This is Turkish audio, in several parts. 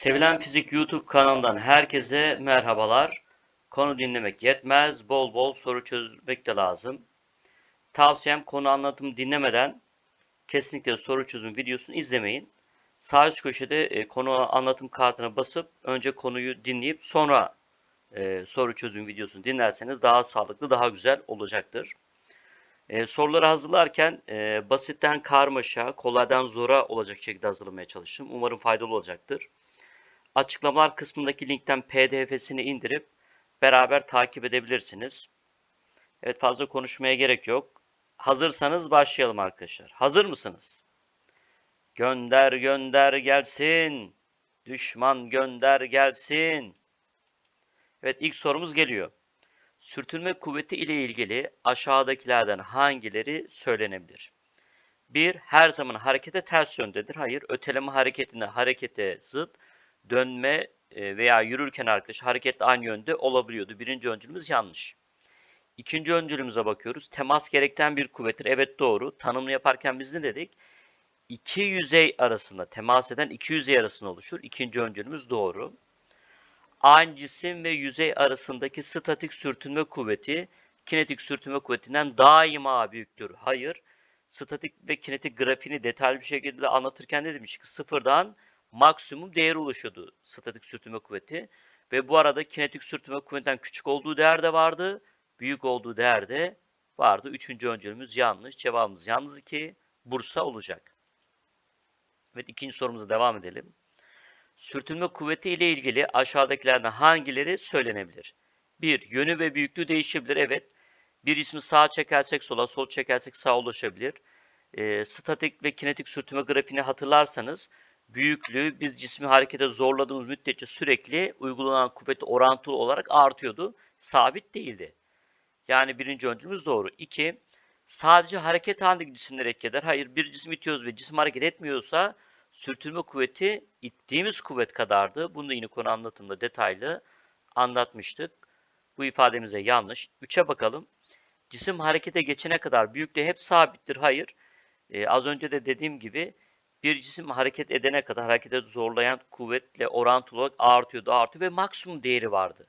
Sevilen Fizik YouTube kanalından herkese merhabalar. Konu dinlemek yetmez, bol bol soru çözmek de lazım. Tavsiyem konu anlatımı dinlemeden kesinlikle soru çözüm videosunu izlemeyin. Sağ üst köşede e, konu anlatım kartına basıp önce konuyu dinleyip sonra e, soru çözüm videosunu dinlerseniz daha sağlıklı, daha güzel olacaktır. E, soruları hazırlarken e, basitten karmaşa, kolaydan zora olacak şekilde hazırlamaya çalıştım. Umarım faydalı olacaktır. Açıklamalar kısmındaki linkten pdf'sini indirip beraber takip edebilirsiniz. Evet fazla konuşmaya gerek yok. Hazırsanız başlayalım arkadaşlar. Hazır mısınız? Gönder gönder gelsin. Düşman gönder gelsin. Evet ilk sorumuz geliyor. Sürtünme kuvveti ile ilgili aşağıdakilerden hangileri söylenebilir? 1. Her zaman harekete ters yöndedir. Hayır. Öteleme hareketinde harekete zıt, dönme e, veya yürürken arkadaş hareketle aynı yönde olabiliyordu. Birinci öncülümüz yanlış. İkinci öncülümüze bakıyoruz. Temas gerekten bir kuvvettir. Evet doğru. Tanımını yaparken biz ne dedik? İki yüzey arasında, temas eden iki yüzey arasında oluşur. İkinci öncülümüz doğru. Aynı cisim ve yüzey arasındaki statik sürtünme kuvveti kinetik sürtünme kuvvetinden daima büyüktür. Hayır. Statik ve kinetik grafiğini detaylı bir şekilde anlatırken ne demiştik? Sıfırdan maksimum değeri ulaşıyordu statik sürtünme kuvveti. Ve bu arada kinetik sürtünme kuvvetinden küçük olduğu değer de vardı. Büyük olduğu değer de vardı. Üçüncü öncülümüz yanlış. Cevabımız yalnız 2. Bursa olacak. Evet ikinci sorumuza devam edelim. Sürtünme kuvveti ile ilgili aşağıdakilerden hangileri söylenebilir? 1. Yönü ve büyüklüğü değişebilir. Evet. Bir ismi sağa çekersek sola, sol çekersek sağa ulaşabilir. E, statik ve kinetik sürtünme grafiğini hatırlarsanız büyüklüğü biz cismi harekete zorladığımız müddetçe sürekli uygulanan kuvvet orantılı olarak artıyordu. Sabit değildi. Yani birinci öncülümüz doğru. 2. Sadece hareket halindeki cisimler etki. Hayır bir cisim itiyoruz ve cisim hareket etmiyorsa sürtünme kuvveti ittiğimiz kuvvet kadardı. Bunu da yine konu anlatımda detaylı anlatmıştık. Bu ifademize yanlış. 3'e bakalım. Cisim harekete geçene kadar büyüklüğü hep sabittir. Hayır. Ee, az önce de dediğim gibi bir cisim hareket edene kadar harekete zorlayan kuvvetle orantılı olarak artıyordu, artıyor ve maksimum değeri vardı.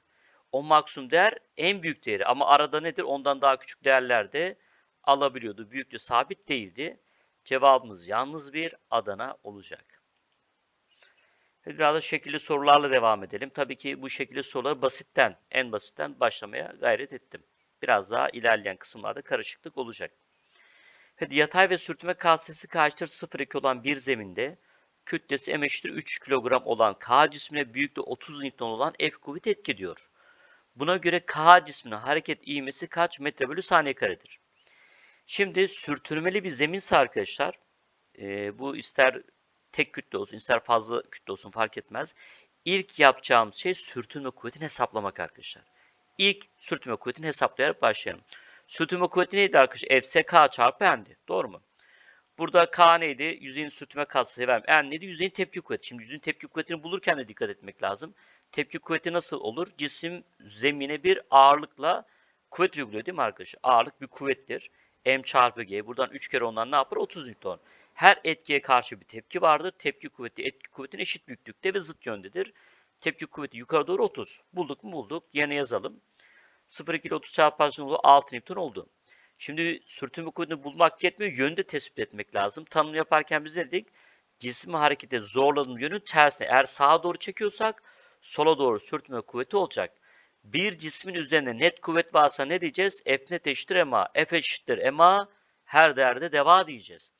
O maksimum değer en büyük değeri ama arada nedir? Ondan daha küçük değerler de alabiliyordu. Büyüklüğü sabit değildi. Cevabımız yalnız bir Adana olacak. Biraz da şekilli sorularla devam edelim. Tabii ki bu şekilli soruları basitten, en basitten başlamaya gayret ettim. Biraz daha ilerleyen kısımlarda karışıklık olacak. Yatay ve sürtünme kasesi karşıtır 0,2 olan bir zeminde kütlesi m eşittir 3 kilogram olan K cismine büyüklüğü 30 Newton olan F kuvveti etki ediyor. Buna göre K cisminin hareket ivmesi kaç metre bölü saniye karedir? Şimdi sürtünmeli bir zeminse arkadaşlar, e, bu ister tek kütle olsun, ister fazla kütle olsun fark etmez. İlk yapacağımız şey sürtünme kuvvetini hesaplamak arkadaşlar. İlk sürtünme kuvvetini hesaplayarak başlayalım. Sürtünme kuvveti neydi arkadaşlar? FSK çarpı N'di. Doğru mu? Burada K neydi? Yüzeyin sürtünme katsayı vermem. N neydi? Yüzeyin tepki kuvveti. Şimdi yüzeyin tepki kuvvetini bulurken de dikkat etmek lazım. Tepki kuvveti nasıl olur? Cisim zemine bir ağırlıkla kuvvet uyguluyor değil mi arkadaşlar? Ağırlık bir kuvvettir. M çarpı G. Buradan 3 kere ondan ne yapar? 30 Newton. Her etkiye karşı bir tepki vardır. Tepki kuvveti etki kuvvetin eşit büyüklükte ve zıt yöndedir. Tepki kuvveti yukarı doğru 30. Bulduk mu bulduk. Yerine yazalım. 0,2 ile 30 çarparsın oldu 6 Newton oldu. Şimdi sürtünme kuvvetini bulmak yetmiyor. Yönü de tespit etmek lazım. Tanım yaparken biz dedik? Cismi harekete zorladığımız yönün tersine. Eğer sağa doğru çekiyorsak sola doğru sürtünme kuvveti olacak. Bir cismin üzerinde net kuvvet varsa ne diyeceğiz? F net eşittir MA. F eşittir MA. Her değerde deva diyeceğiz.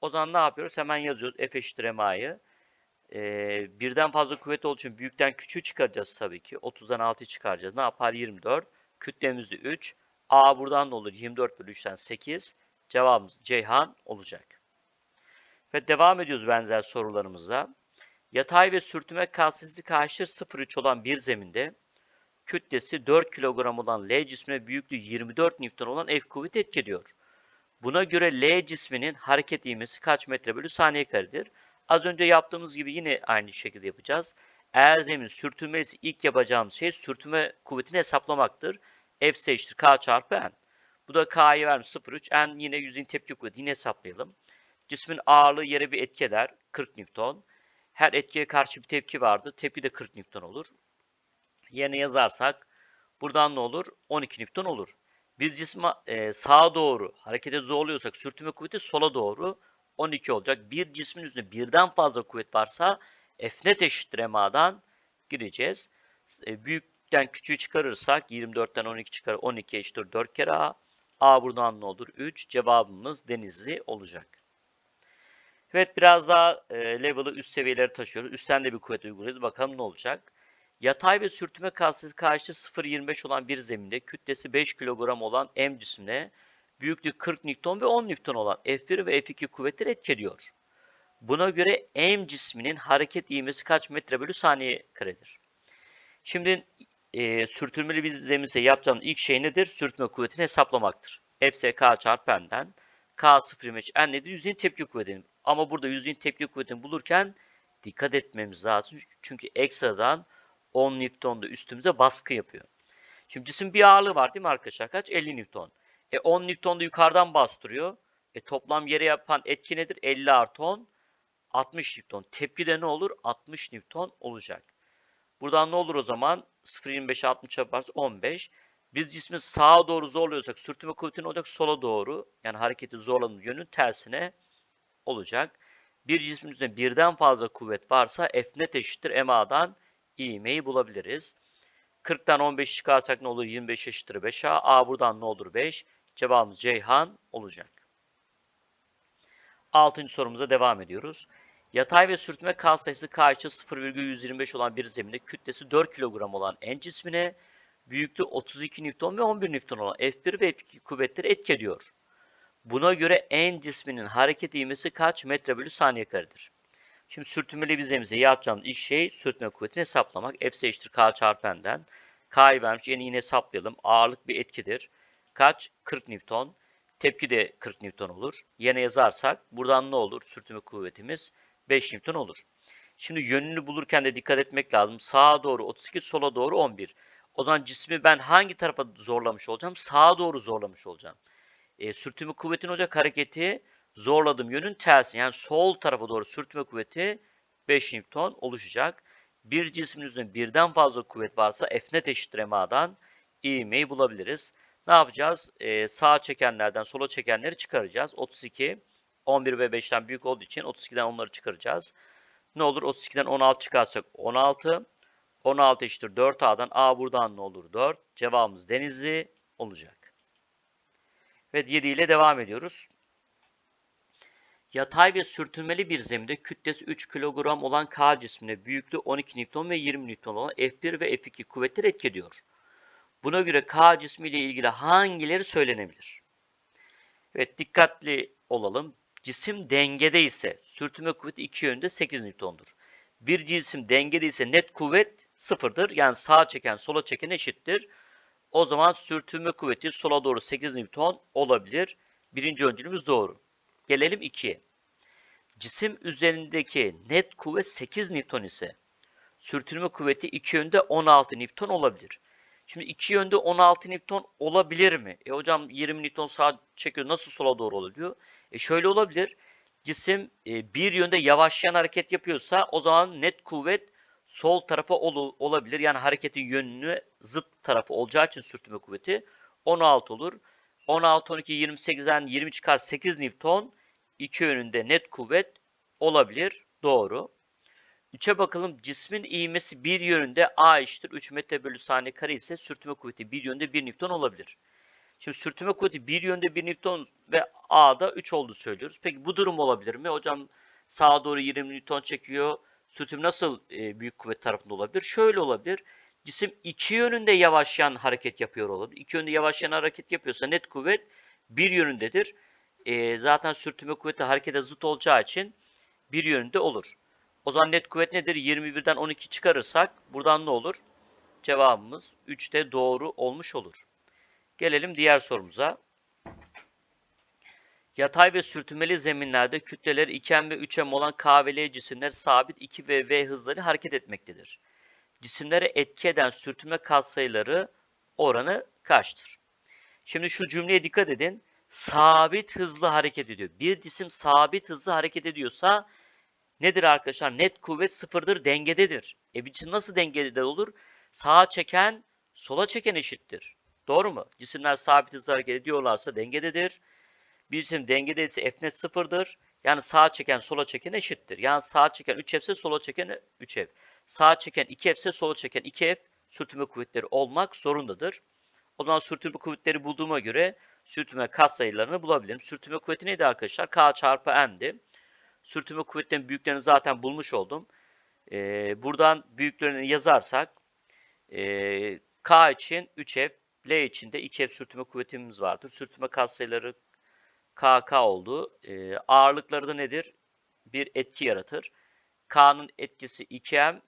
O zaman ne yapıyoruz? Hemen yazıyoruz F eşittir MA'yı. Ee, birden fazla kuvvet olduğu için büyükten küçüğü çıkaracağız tabii ki. 30'dan 6'yı çıkaracağız. Ne yapar? 24. Kütlemiz de 3. A buradan da olur. 24 bölü 3'ten 8. Cevabımız Ceyhan olacak. Ve devam ediyoruz benzer sorularımıza. Yatay ve sürtünme kasesi karşıtır 0,3 olan bir zeminde kütlesi 4 kilogram olan L cismine büyüklüğü 24 Newton olan F kuvveti etki ediyor. Buna göre L cisminin hareket ivmesi kaç metre bölü saniye karedir? Az önce yaptığımız gibi yine aynı şekilde yapacağız. Eğer zemin sürtünmesi ilk yapacağımız şey sürtünme kuvvetini hesaplamaktır. F eşittir K çarpı N. Bu da K'yı vermiş 0,3. N yine yüzeyin tepki kuvveti yine hesaplayalım. Cismin ağırlığı yere bir etki eder. 40 Newton. Her etkiye karşı bir tepki vardı. Tepki de 40 Newton olur. Yerine yazarsak buradan ne olur? 12 Newton olur. Bir cismi e, sağa doğru harekete zorluyorsak sürtünme kuvveti sola doğru 12 olacak. Bir cismin üzerinde birden fazla kuvvet varsa F net eşittir MA'dan gideceğiz. E, büyükten küçüğü çıkarırsak 24'ten 12 çıkar 12 eşittir 4 kere A. A buradan ne olur? 3. Cevabımız Denizli olacak. Evet biraz daha e, level'ı üst seviyelere taşıyoruz. Üstten de bir kuvvet uyguluyoruz. Bakalım ne olacak. Yatay ve sürtünme katsayısı karşıtı 0.25 olan bir zeminde kütlesi 5 kilogram olan M cismine büyüklüğü 40 Newton ve 10 Newton olan F1 ve F2 kuvvetler etki ediyor. Buna göre M cisminin hareket ivmesi kaç metre bölü saniye karedir? Şimdi e, sürtünmeli bir zeminse yapacağımız ilk şey nedir? Sürtünme kuvvetini hesaplamaktır. Fs k çarpı n'den k 0 n nedir? Yüzeyin tepki kuvvetini. Ama burada yüzeyin tepki kuvvetini bulurken dikkat etmemiz lazım. Çünkü ekstradan 10 Newton da üstümüze baskı yapıyor. Şimdi cisim bir ağırlığı var değil mi arkadaşlar? Kaç? 50 Newton. E 10 Newton da yukarıdan bastırıyor. E toplam yere yapan etki nedir? 50 artı 10. 60 Newton. Tepki de ne olur? 60 Newton olacak. Buradan ne olur o zaman? 0.25'e 60 yaparsa 15. Biz cismi sağa doğru zorluyorsak sürtünme kuvveti ne olacak? Sola doğru. Yani hareketi zorladığımız yönün tersine olacak. Bir cismin üzerinde birden fazla kuvvet varsa F net eşittir MA'dan ivmeyi bulabiliriz. 40'tan 15 çıkarsak ne olur? 25 eşittir 5A. A buradan ne olur? 5. Cevabımız Ceyhan olacak. Altıncı sorumuza devam ediyoruz. Yatay ve sürtünme K sayısı K için 0,125 olan bir zeminde kütlesi 4 kilogram olan N cismine büyüklüğü 32 Newton ve 11 Newton olan F1 ve F2 kuvvetleri etki ediyor. Buna göre N cisminin hareket ivmesi kaç metre bölü saniye karedir? Şimdi sürtünmeli bir zeminde yapacağımız ilk şey sürtünme kuvvetini hesaplamak. F eşittir K çarpı N'den. K'yı vermiş. Yine yine hesaplayalım. Ağırlık bir etkidir. Kaç? 40 Newton. Tepki de 40 Newton olur. Yine yazarsak buradan ne olur? Sürtünme kuvvetimiz 5 Newton olur. Şimdi yönünü bulurken de dikkat etmek lazım. Sağa doğru 32, sola doğru 11. O zaman cismi ben hangi tarafa zorlamış olacağım? Sağa doğru zorlamış olacağım. E, sürtünme kuvvetin olacak hareketi zorladığım yönün tersi. Yani sol tarafa doğru sürtünme kuvveti 5 Newton oluşacak. Bir cismin üzerinde birden fazla kuvvet varsa F net eşittir MA'dan ivmeyi bulabiliriz. Ne yapacağız? Ee, sağa çekenlerden sola çekenleri çıkaracağız. 32, 11 ve 5'ten büyük olduğu için 32'den onları çıkaracağız. Ne olur? 32'den 16 çıkarsak 16. 16 eşittir 4A'dan A buradan ne olur? 4. Cevabımız Denizli olacak. Ve 7 ile devam ediyoruz. Yatay ve sürtünmeli bir zeminde kütlesi 3 kilogram olan K cismine büyüklüğü 12 Newton ve 20 Newton olan F1 ve F2 kuvvetler etki ediyor. Buna göre K cismi ile ilgili hangileri söylenebilir? Evet dikkatli olalım. Cisim dengede ise sürtünme kuvveti iki yönde 8 Newton'dur. Bir cisim dengede ise net kuvvet sıfırdır. Yani sağa çeken sola çeken eşittir. O zaman sürtünme kuvveti sola doğru 8 Newton olabilir. Birinci öncülümüz doğru. Gelelim 2'ye. Cisim üzerindeki net kuvvet 8 Newton ise sürtünme kuvveti iki yönde 16 Newton olabilir. Şimdi iki yönde 16 Newton olabilir mi? E hocam 20 Newton sağa çekiyor. Nasıl sola doğru oluyor? E şöyle olabilir. Cisim e, bir yönde yavaşlayan hareket yapıyorsa o zaman net kuvvet sol tarafa ol olabilir. Yani hareketin yönünü zıt tarafı olacağı için sürtünme kuvveti 16 olur. 16, 12, 28'den 20 çıkar 8 Newton. iki yönünde net kuvvet olabilir. Doğru. 3'e bakalım. Cismin ivmesi bir yönünde A eşittir 3 metre bölü saniye kare ise sürtünme kuvveti bir yönde 1 Newton olabilir. Şimdi sürtünme kuvveti bir yönde 1 Newton ve A'da 3 olduğu söylüyoruz. Peki bu durum olabilir mi? Hocam sağa doğru 20 Newton çekiyor. Sürtünme nasıl e, büyük kuvvet tarafında olabilir? Şöyle olabilir. Cisim iki yönünde yavaşlayan hareket yapıyor olabilir. İki yönde yavaşlayan hareket yapıyorsa net kuvvet bir yönündedir. E, zaten sürtünme kuvveti harekete zıt olacağı için bir yönünde olur. O zaman net kuvvet nedir? 21'den 12 çıkarırsak buradan ne olur? Cevabımız 3'te doğru olmuş olur. Gelelim diğer sorumuza. Yatay ve sürtünmeli zeminlerde kütleleri 2m ve 3m olan K ve L cisimler sabit 2 ve V hızları hareket etmektedir. Cisimlere etki eden sürtünme katsayıları oranı kaçtır? Şimdi şu cümleye dikkat edin. Sabit hızlı hareket ediyor. Bir cisim sabit hızlı hareket ediyorsa Nedir arkadaşlar? Net kuvvet sıfırdır, dengededir. E bir cisim nasıl dengede olur? Sağa çeken, sola çeken eşittir. Doğru mu? Cisimler sabit hızla hareket ediyorlarsa dengededir. Bir cisim dengedeyse F net sıfırdır. Yani sağa çeken, sola çeken eşittir. Yani sağa çeken 3F ise sola çeken 3F. Sağa çeken 2F ise sola çeken 2F sürtünme kuvvetleri olmak zorundadır. O zaman sürtünme kuvvetleri bulduğuma göre sürtünme katsayılarını bulabilirim. Sürtünme kuvveti neydi arkadaşlar? K çarpı M'di. Sürtünme kuvvetlerinin büyüklerini zaten bulmuş oldum. Ee, buradan büyüklerini yazarsak e, K için 3F, L için de 2F sürtünme kuvvetimiz vardır. Sürtünme katsayıları KK oldu. Ee, ağırlıkları da nedir? Bir etki yaratır. K'nın etkisi 2M,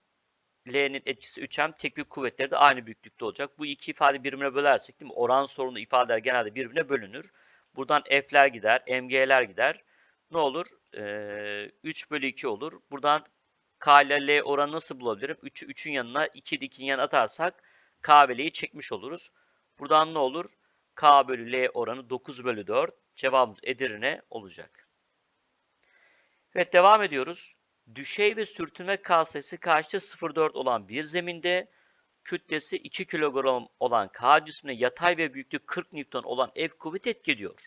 L'nin etkisi 3M, tek kuvvetleri de aynı büyüklükte olacak. Bu iki ifade birbirine bölersek değil mi? Oran sorunlu ifadeler genelde birbirine bölünür. Buradan F'ler gider, MG'ler gider. Ne olur? Ee, 3 bölü 2 olur. Buradan K ile L oranı nasıl bulabilirim? 3'ü 3'ün yanına 2'yi 2'nin yanına atarsak K ve L'yi çekmiş oluruz. Buradan ne olur? K bölü L oranı 9 bölü 4. Cevabımız Edirne olacak. Evet devam ediyoruz. Düşey ve sürtünme K sayısı kaçta 0,4 olan bir zeminde kütlesi 2 kilogram olan K cismine yatay ve büyüklüğü 40 Newton olan F kuvvet etki ediyor.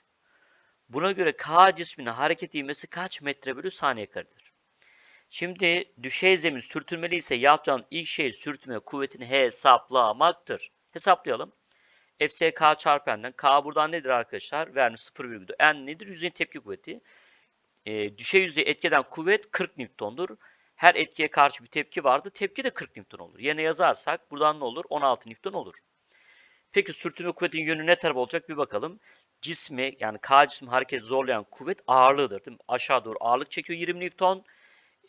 Buna göre K cisminin hareket ivmesi kaç metre bölü saniye karedir? Şimdi düşey zemin sürtünmeli ise yapacağım ilk şey sürtünme kuvvetini hesaplamaktır. Hesaplayalım. FSK çarpı N'den. K buradan nedir arkadaşlar? Vermiş 0,4. N nedir? Yüzeyin tepki kuvveti. E, düşey yüzey etkeden kuvvet 40 Newton'dur. Her etkiye karşı bir tepki vardı. Tepki de 40 Newton olur. Yerine yazarsak buradan ne olur? 16 Newton olur. Peki sürtünme kuvvetinin yönü ne taraf olacak? Bir bakalım. Cismi yani K cismi hareket zorlayan kuvvet ağırlığıdır. Değil mi? Aşağı doğru ağırlık çekiyor 20 Newton.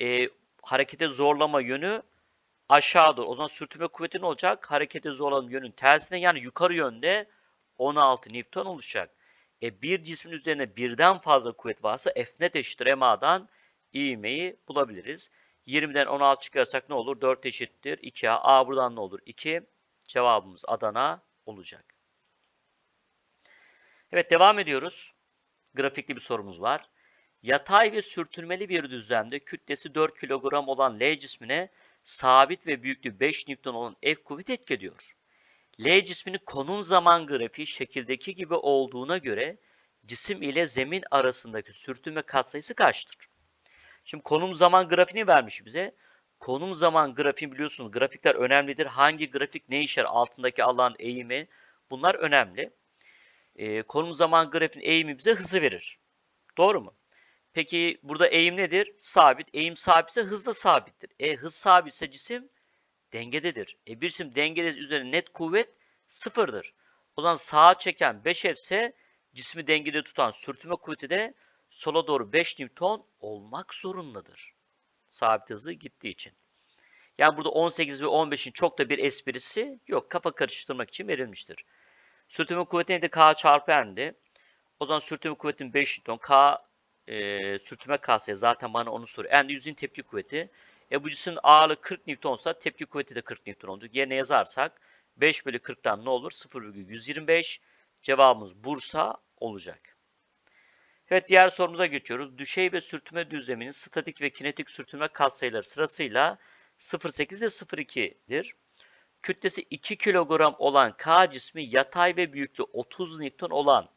E, harekete zorlama yönü aşağı doğru. O zaman sürtünme kuvveti ne olacak? Harekete zorlama yönün tersine yani yukarı yönde 16 Newton oluşacak. E, bir cismin üzerine birden fazla kuvvet varsa F net eşittir MA'dan ivmeyi bulabiliriz. 20'den 16 çıkarsak ne olur? 4 eşittir 2A. A buradan ne olur? 2. Cevabımız Adana olacak. Evet devam ediyoruz. Grafikli bir sorumuz var. Yatay ve sürtünmeli bir düzlemde kütlesi 4 kilogram olan L cismine sabit ve büyüklüğü 5 Newton olan F kuvvet etki ediyor. L cisminin konum zaman grafiği şekildeki gibi olduğuna göre cisim ile zemin arasındaki sürtünme katsayısı kaçtır? Şimdi konum zaman grafiğini vermiş bize. Konum zaman grafiği biliyorsunuz grafikler önemlidir. Hangi grafik ne işler altındaki alan eğimi bunlar önemli. Ee, konum zaman grafiğinin eğimi bize hızı verir. Doğru mu? Peki burada eğim nedir? Sabit. Eğim sabitse hız da sabittir. E hız sabitse cisim dengededir. E bir cisim dengede üzerine net kuvvet sıfırdır. O zaman sağa çeken 5F ise cismi dengede tutan sürtünme kuvveti de sola doğru 5 Newton olmak zorundadır. Sabit hızı gittiği için. Yani burada 18 ve 15'in çok da bir esprisi yok. Kafa karıştırmak için verilmiştir. Sürtünme kuvveti neydi? K çarpı N'di. O zaman sürtünme kuvvetinin 5 Newton. K e, sürtünme K'sı zaten bana onu soruyor. N de yüzün tepki kuvveti. E bu cismin ağırlığı 40 Newtonsa tepki kuvveti de 40 Newton olacak. Yerine yazarsak 5 bölü 40'tan ne olur? 0,125. Cevabımız Bursa olacak. Evet diğer sorumuza geçiyoruz. Düşey ve sürtünme düzleminin statik ve kinetik sürtünme katsayıları sırasıyla 0,8 ve 0,2'dir. Kütlesi 2 kilogram olan K cismi yatay ve büyüklüğü 30 Newton olan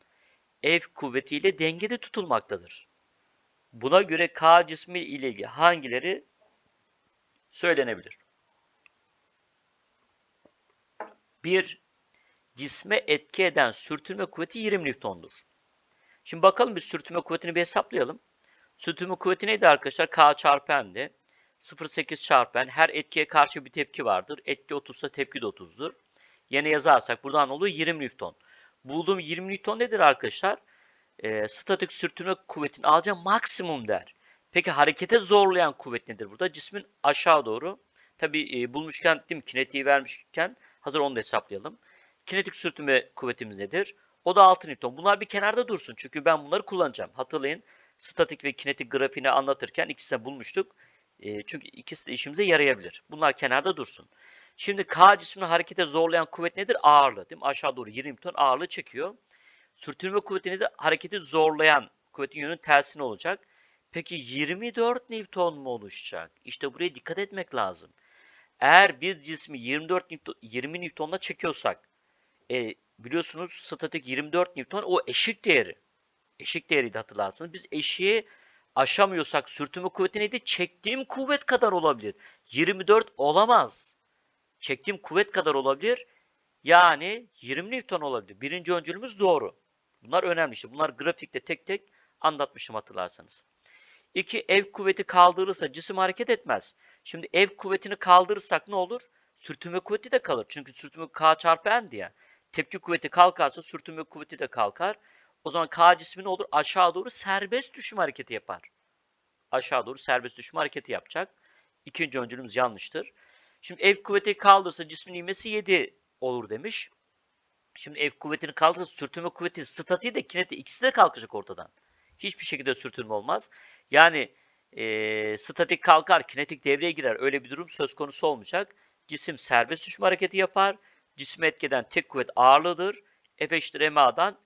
F kuvvetiyle dengede tutulmaktadır. Buna göre K cismi ile ilgili hangileri söylenebilir? 1. Cisme etki eden sürtünme kuvveti 20 Newton'dur. Şimdi bakalım bir sürtünme kuvvetini bir hesaplayalım. Sürtünme kuvveti neydi arkadaşlar? K çarpı N'di. 0,8 çarpı N. Her etkiye karşı bir tepki vardır. Etki 30 ise tepki de 30'dur. Yine yazarsak buradan oluyor 20 Newton. Bulduğum 20 Newton nedir arkadaşlar? E, statik sürtünme kuvvetini alacağım maksimum der. Peki harekete zorlayan kuvvet nedir burada? Cismin aşağı doğru. Tabi e, bulmuşken değil mi? Kinetiği vermişken hazır onu da hesaplayalım. Kinetik sürtünme kuvvetimiz nedir? O da 6 Newton. Bunlar bir kenarda dursun. Çünkü ben bunları kullanacağım. Hatırlayın statik ve kinetik grafiğini anlatırken ikisini bulmuştuk. E, çünkü ikisi de işimize yarayabilir. Bunlar kenarda dursun. Şimdi K cismini harekete zorlayan kuvvet nedir? Ağırlığı. Değil mi? Aşağı doğru 20 Newton ağırlığı çekiyor. Sürtünme kuvveti nedir? Hareketi zorlayan kuvvetin yönünün tersine olacak. Peki 24 Newton mu oluşacak? İşte buraya dikkat etmek lazım. Eğer bir cismi 24 Newton, 20 Newton'la çekiyorsak e, biliyorsunuz statik 24 Newton o eşik değeri. Eşik değeriydi hatırlarsınız. Biz eşiği aşamıyorsak sürtünme kuvveti neydi? Çektiğim kuvvet kadar olabilir. 24 olamaz. Çektiğim kuvvet kadar olabilir. Yani 20 Newton olabilir. Birinci öncülümüz doğru. Bunlar önemli işte. Bunlar grafikte tek tek anlatmışım hatırlarsanız. İki, ev kuvveti kaldırırsa cisim hareket etmez. Şimdi ev kuvvetini kaldırırsak ne olur? Sürtünme kuvveti de kalır. Çünkü sürtünme K çarpı N diye. Tepki kuvveti kalkarsa sürtünme kuvveti de kalkar. O zaman K cismi ne olur? Aşağı doğru serbest düşme hareketi yapar. Aşağı doğru serbest düşme hareketi yapacak. İkinci öncülümüz yanlıştır. Şimdi ev kuvveti kaldırırsa cismin ivmesi 7 olur demiş. Şimdi ev kuvvetini kaldırırsa sürtünme kuvveti, statiği de kineti ikisi de kalkacak ortadan. Hiçbir şekilde sürtünme olmaz. Yani e, statik kalkar, kinetik devreye girer. Öyle bir durum söz konusu olmayacak. Cisim serbest düşme hareketi yapar. Cismi etkeden tek kuvvet ağırlığıdır. F eşittir MA'dan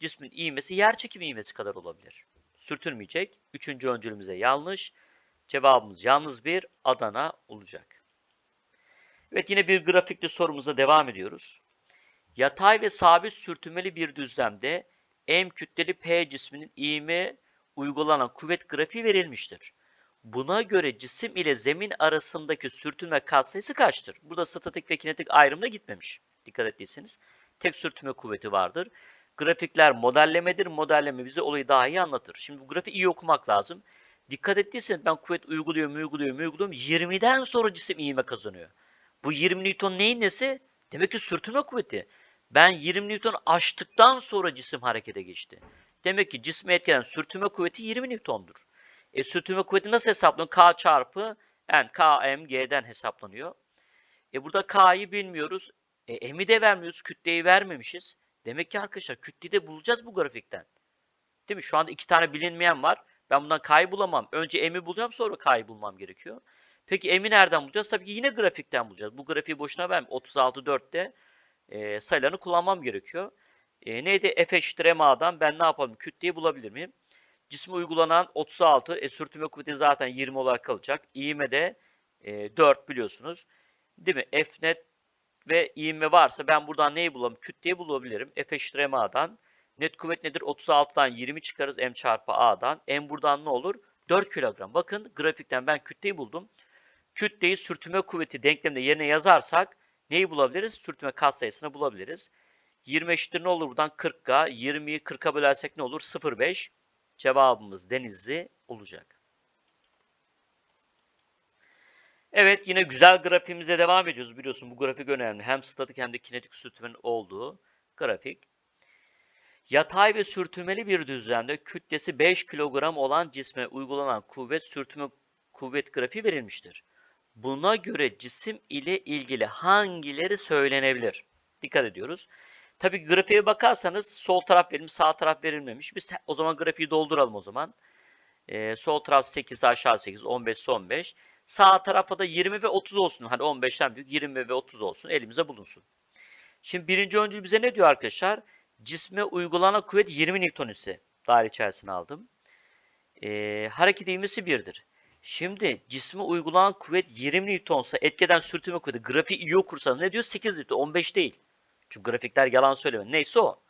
cismin ivmesi yer çekimi ivmesi kadar olabilir. Sürtünmeyecek. Üçüncü öncülümüze yanlış. Cevabımız yalnız bir Adana olacak. Evet yine bir grafikli sorumuza devam ediyoruz. Yatay ve sabit sürtünmeli bir düzlemde M kütleli P cisminin ivme uygulanan kuvvet grafiği verilmiştir. Buna göre cisim ile zemin arasındaki sürtünme katsayısı kaçtır? Burada statik ve kinetik ayrımına gitmemiş. Dikkat ettiyseniz. Tek sürtünme kuvveti vardır. Grafikler modellemedir. Modelleme bize olayı daha iyi anlatır. Şimdi bu grafiği iyi okumak lazım. Dikkat ettiyseniz ben kuvvet uyguluyorum, uyguluyorum, uyguluyorum. 20'den sonra cisim ivme kazanıyor. Bu 20 Newton neyin nesi? Demek ki sürtünme kuvveti. Ben 20 Newton aştıktan sonra cisim harekete geçti. Demek ki cisme etkilen sürtünme kuvveti 20 Newton'dur. E, sürtünme kuvveti nasıl hesaplanıyor? K çarpı N, K, M, G'den hesaplanıyor. E burada K'yı bilmiyoruz. E, M'i de vermiyoruz. Kütleyi vermemişiz. Demek ki arkadaşlar kütleyi de bulacağız bu grafikten. Değil mi? Şu anda iki tane bilinmeyen var. Ben bundan K'yı bulamam. Önce M'i bulacağım sonra K'yı bulmam gerekiyor. Peki M'i nereden bulacağız? Tabii ki yine grafikten bulacağız. Bu grafiği boşuna vermem. 36 4'te e, sayılarını kullanmam gerekiyor. E, neydi? F eşittir MA'dan ben ne yapalım? Kütleyi bulabilir miyim? Cisme uygulanan 36, e, sürtünme kuvveti zaten 20 olarak kalacak. İğme de e, 4 biliyorsunuz. Değil mi? F net ve ivme varsa ben buradan neyi bulalım? Kütleyi bulabilirim. F eşittir MA'dan. Net kuvvet nedir? 36'dan 20 çıkarız M çarpı A'dan. M buradan ne olur? 4 kilogram. Bakın grafikten ben kütleyi buldum. Kütleyi sürtünme kuvveti denkleminde yerine yazarsak neyi bulabiliriz? Sürtünme katsayısını bulabiliriz. 20 eşittir ne olur buradan? 40K. 20'yi 40'a bölersek ne olur? 0,5. Cevabımız Denizli olacak. Evet yine güzel grafiğimize devam ediyoruz. Biliyorsun bu grafik önemli. Hem statik hem de kinetik sürtünmenin olduğu grafik. Yatay ve sürtünmeli bir düzlemde kütlesi 5 kilogram olan cisme uygulanan kuvvet sürtünme kuvvet grafiği verilmiştir. Buna göre cisim ile ilgili hangileri söylenebilir? Dikkat ediyoruz. Tabii grafiğe bakarsanız sol taraf verilmiş, sağ taraf verilmemiş. Biz o zaman grafiği dolduralım o zaman. Ee, sol taraf 8, aşağı 8, 15, 15. Sağ tarafa da 20 ve 30 olsun. Hani 15'ten büyük 20 ve 30 olsun. Elimize bulunsun. Şimdi birinci öncül bize ne diyor arkadaşlar? Cisme uygulanan kuvvet 20 Newton ise daire içerisine aldım. Ee, hareket ivmesi 1'dir. Şimdi cisme uygulanan kuvvet 20 Newton'sa etkeden sürtünme kuvveti grafiği iyi okursanız ne diyor? 8 Newton 15 değil. Çünkü grafikler yalan söylemiyor. Neyse o.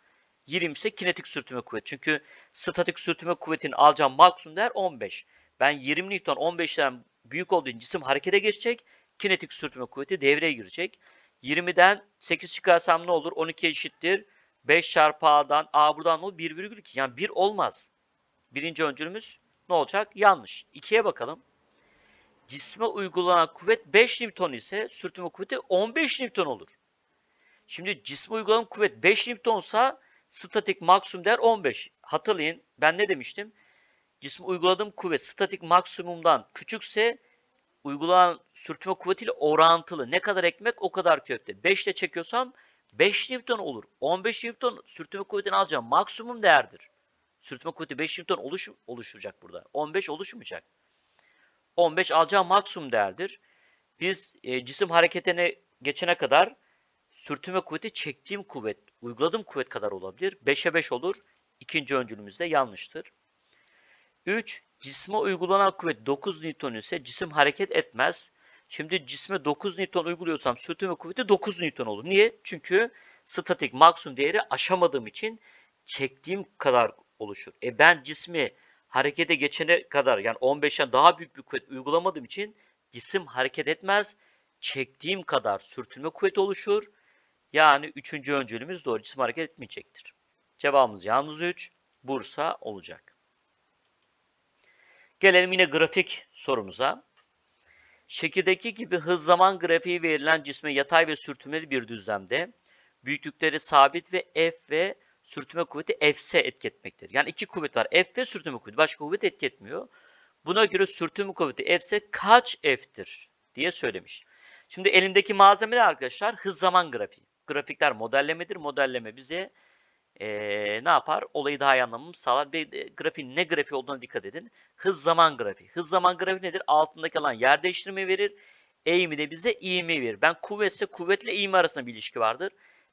20 ise kinetik sürtünme kuvveti. Çünkü statik sürtünme kuvvetinin alacağım maksimum değer 15. Ben 20 Newton 15'ten büyük olduğu için cisim harekete geçecek. Kinetik sürtünme kuvveti devreye girecek. 20'den 8 çıkarsam ne olur? 12 eşittir. 5 çarpı A'dan A buradan ne olur? 1,2. Yani 1 olmaz. Birinci öncülümüz ne olacak? Yanlış. 2'ye bakalım. Cisme uygulanan kuvvet 5 Newton ise sürtünme kuvveti 15 Newton olur. Şimdi cisme uygulanan kuvvet 5 Newton'sa statik maksimum değer 15. Hatırlayın ben ne demiştim? Cisme uyguladığım kuvvet statik maksimumdan küçükse uygulanan sürtünme kuvvetiyle orantılı. Ne kadar ekmek o kadar köfte. 5 ile çekiyorsam 5 Newton olur. 15 Newton sürtünme kuvvetini alacağım maksimum değerdir. Sürtünme kuvveti 5 Newton oluş, oluşacak burada. 15 oluşmayacak. 15 alacağım maksimum değerdir. Biz e, cisim hareketine geçene kadar sürtünme kuvveti çektiğim kuvvet, uyguladığım kuvvet kadar olabilir. 5'e 5 olur. İkinci öncülümüzde yanlıştır. 3. Cisme uygulanan kuvvet 9 Newton ise cisim hareket etmez. Şimdi cisme 9 Newton uyguluyorsam sürtünme kuvveti 9 Newton olur. Niye? Çünkü statik maksimum değeri aşamadığım için çektiğim kadar oluşur. E ben cismi harekete geçene kadar yani 15'ten daha büyük bir kuvvet uygulamadığım için cisim hareket etmez. Çektiğim kadar sürtünme kuvveti oluşur. Yani üçüncü öncülümüz doğru. Cisim hareket etmeyecektir. Cevabımız yalnız 3. Bursa olacak. Gelelim yine grafik sorumuza. Şekildeki gibi hız zaman grafiği verilen cisme yatay ve sürtünmeli bir düzlemde büyüklükleri sabit ve F ve sürtünme kuvveti Fs etki etmektedir. Yani iki kuvvet var. F ve sürtünme kuvveti. Başka kuvvet etki etmiyor. Buna göre sürtünme kuvveti Fs kaç F'tir diye söylemiş. Şimdi elimdeki malzemeler arkadaşlar hız zaman grafiği. Grafikler modellemedir. Modelleme bize eee, ne yapar? Olayı daha iyi anlamamızı sağlar. Ve de grafiğin ne grafiği olduğuna dikkat edin. Hız zaman grafiği. Hız zaman grafiği nedir? Altındaki alan yer değiştirme verir. Eğimi de bize ivme verir. Ben kuvvetse kuvvetle eğimi arasında bir ilişki vardır.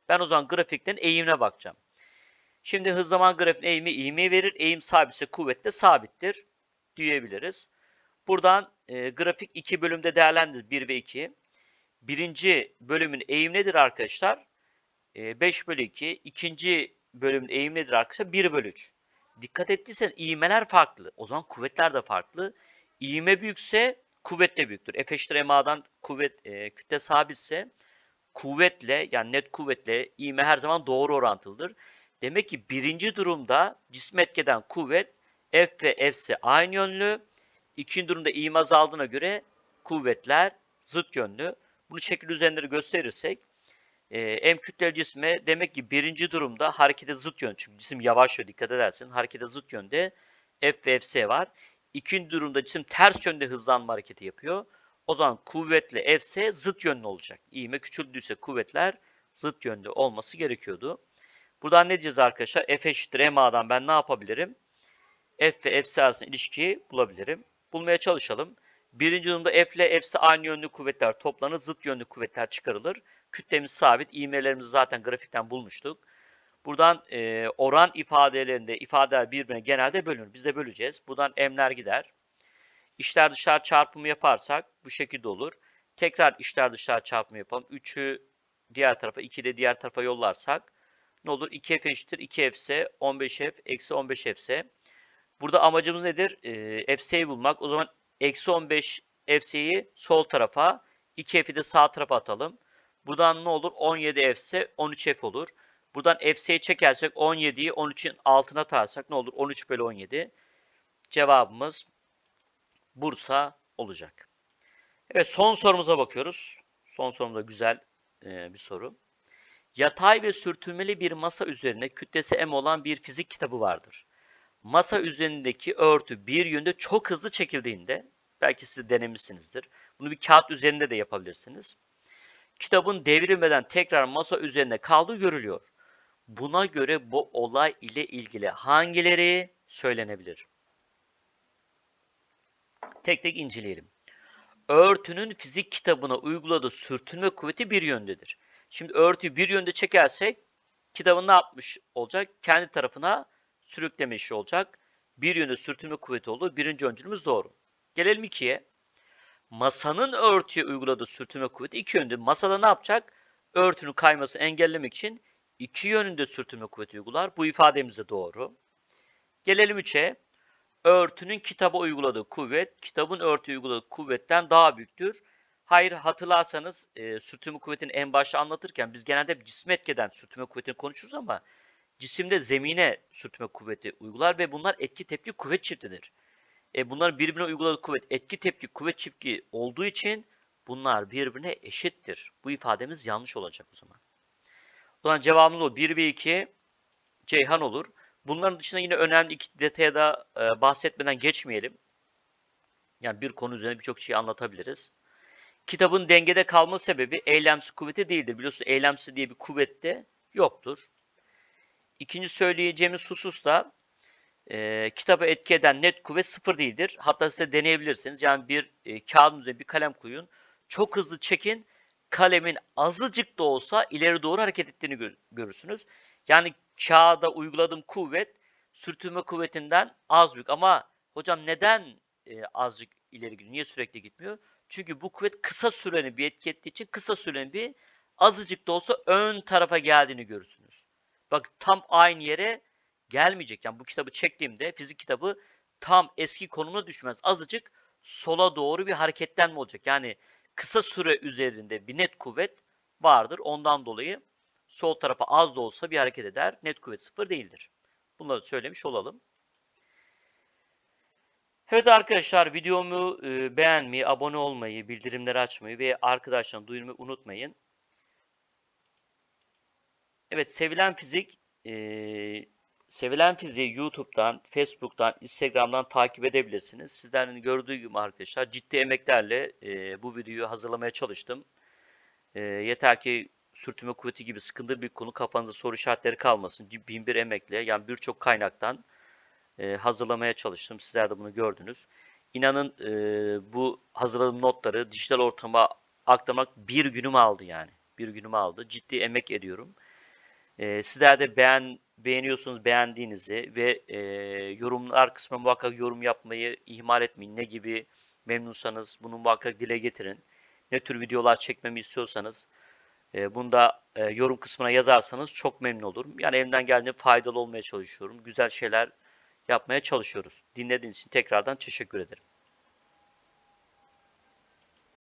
Ben o zaman grafiklerin eğimine bakacağım. Şimdi hız zaman grafiğinin eğimi ivme verir. Eğim sabitse kuvvet sabittir diyebiliriz. Buradan e, grafik iki bölümde değerlendir 1 ve 2. Birinci bölümün eğim nedir arkadaşlar? E, 5 bölü 2. İkinci bölümün eğim nedir arkadaşlar? 1 bölü 3. Dikkat ettiysen ivmeler farklı. O zaman kuvvetler de farklı. İvme büyükse kuvvet de büyüktür. F eşittir MA'dan kuvvet, e, kütle sabitse kuvvetle yani net kuvvetle ivme her zaman doğru orantılıdır. Demek ki birinci durumda cisme etkeden kuvvet F ve F'si aynı yönlü. İkinci durumda ivme azaldığına göre kuvvetler zıt yönlü. Bunu şekil üzerinde gösterirsek e, M kütleli cisme demek ki birinci durumda harekete zıt yön. Çünkü cisim yavaşlıyor dikkat edersin. Harekete zıt yönde F ve Fs var. İkinci durumda cisim ters yönde hızlanma hareketi yapıyor. O zaman kuvvetle Fs zıt yönlü olacak. İğme küçüldüyse kuvvetler zıt yönde olması gerekiyordu. Buradan ne diyeceğiz arkadaşlar? F eşittir MA'dan ben ne yapabilirim? F ve Fs arasında ilişkiyi bulabilirim. Bulmaya çalışalım. Birinci durumda F ile Fs aynı yönlü kuvvetler toplanır. Zıt yönlü kuvvetler çıkarılır. Kütlemiz sabit. İğmelerimizi zaten grafikten bulmuştuk. Buradan e, oran ifadelerinde ifadeler birbirine genelde bölünür. Biz de böleceğiz. Buradan m'ler gider. İçler dışlar çarpımı yaparsak bu şekilde olur. Tekrar içler dışlar çarpımı yapalım. 3'ü diğer tarafa, 2'yi de diğer tarafa yollarsak ne olur? 2f eşittir 2fs, 15f, eksi 15fs. Burada amacımız nedir? E, fs'yi bulmak. O zaman eksi 15 fs'yi sol tarafa, 2f'i de sağ tarafa atalım. Buradan ne olur? 17 f'se 13 f olur. Buradan fs'yi çekersek 17'yi 13'ün altına atarsak ne olur? 13 bölü 17. Cevabımız Bursa olacak. Evet son sorumuza bakıyoruz. Son sorumda güzel e, bir soru. Yatay ve sürtünmeli bir masa üzerine kütlesi m olan bir fizik kitabı vardır. Masa üzerindeki örtü bir yönde çok hızlı çekildiğinde, belki siz denemişsinizdir. Bunu bir kağıt üzerinde de yapabilirsiniz. Kitabın devrilmeden tekrar masa üzerine kaldığı görülüyor. Buna göre bu olay ile ilgili hangileri söylenebilir? Tek tek inceleyelim. Örtünün fizik kitabına uyguladığı sürtünme kuvveti bir yöndedir. Şimdi örtüyü bir yönde çekersek kitabın ne yapmış olacak? Kendi tarafına sürükleme işi olacak. Bir yönde sürtünme kuvveti olduğu birinci öncülümüz doğru. Gelelim ikiye. Masanın örtüye uyguladığı sürtünme kuvveti iki yönde. Masada ne yapacak? Örtünün kaymasını engellemek için iki yönünde sürtünme kuvveti uygular. Bu ifademiz de doğru. Gelelim üçe. Örtünün kitaba uyguladığı kuvvet, kitabın örtüye uyguladığı kuvvetten daha büyüktür. Hayır hatırlarsanız e, sürtünme kuvvetini en başta anlatırken biz genelde cisme etkeden sürtünme kuvvetini konuşuruz ama cisimde zemine sürtünme kuvveti uygular ve bunlar etki tepki kuvvet çiftidir. E, bunların birbirine uyguladığı kuvvet etki tepki kuvvet çiftliği olduğu için bunlar birbirine eşittir. Bu ifademiz yanlış olacak o zaman. O zaman cevabımız o. 1 ve 2 Ceyhan olur. Bunların dışında yine önemli iki detaya da e, bahsetmeden geçmeyelim. Yani bir konu üzerine birçok şey anlatabiliriz. Kitabın dengede kalma sebebi eylemsi kuvveti değildir. Biliyorsunuz eylemsi diye bir kuvvet de yoktur. İkinci söyleyeceğimiz husus da e, kitaba etki eden net kuvvet sıfır değildir. Hatta size deneyebilirsiniz. Yani bir e, kağıdın üzerine bir kalem koyun. Çok hızlı çekin. Kalemin azıcık da olsa ileri doğru hareket ettiğini gör, görürsünüz. Yani kağıda uyguladığım kuvvet sürtünme kuvvetinden az büyük ama Hocam neden e, azıcık ileri gidiyor? Niye sürekli gitmiyor? Çünkü bu kuvvet kısa süreli bir etki ettiği için kısa süreli bir azıcık da olsa ön tarafa geldiğini görürsünüz. Bak tam aynı yere gelmeyecek. Yani bu kitabı çektiğimde fizik kitabı tam eski konumuna düşmez. Azıcık sola doğru bir hareketlenme olacak. Yani kısa süre üzerinde bir net kuvvet vardır. Ondan dolayı sol tarafa az da olsa bir hareket eder. Net kuvvet sıfır değildir. Bunları söylemiş olalım. Evet arkadaşlar videomu e, beğenmeyi, abone olmayı, bildirimleri açmayı ve arkadaşlarına duyurmayı unutmayın. Evet sevilen fizik e, sevilen fiziği YouTube'dan, Facebook'tan, Instagram'dan takip edebilirsiniz. Sizlerin gördüğü gibi arkadaşlar ciddi emeklerle e, bu videoyu hazırlamaya çalıştım. E, yeter ki sürtünme kuvveti gibi sıkıntılı bir konu kafanızda soru işaretleri kalmasın. Bin bir emekle yani birçok kaynaktan e, hazırlamaya çalıştım. Sizler de bunu gördünüz. İnanın e, bu hazırladığım notları dijital ortama aktarmak bir günümü aldı yani. Bir günümü aldı. Ciddi emek ediyorum. E, sizler de beğen beğeniyorsunuz beğendiğinizi ve e, yorumlar kısmına muhakkak yorum yapmayı ihmal etmeyin. Ne gibi memnunsanız bunu muhakkak dile getirin. Ne tür videolar çekmemi istiyorsanız e, bunu da e, yorum kısmına yazarsanız çok memnun olurum. Yani elimden geldiğince faydalı olmaya çalışıyorum. Güzel şeyler yapmaya çalışıyoruz. Dinlediğiniz için tekrardan teşekkür ederim.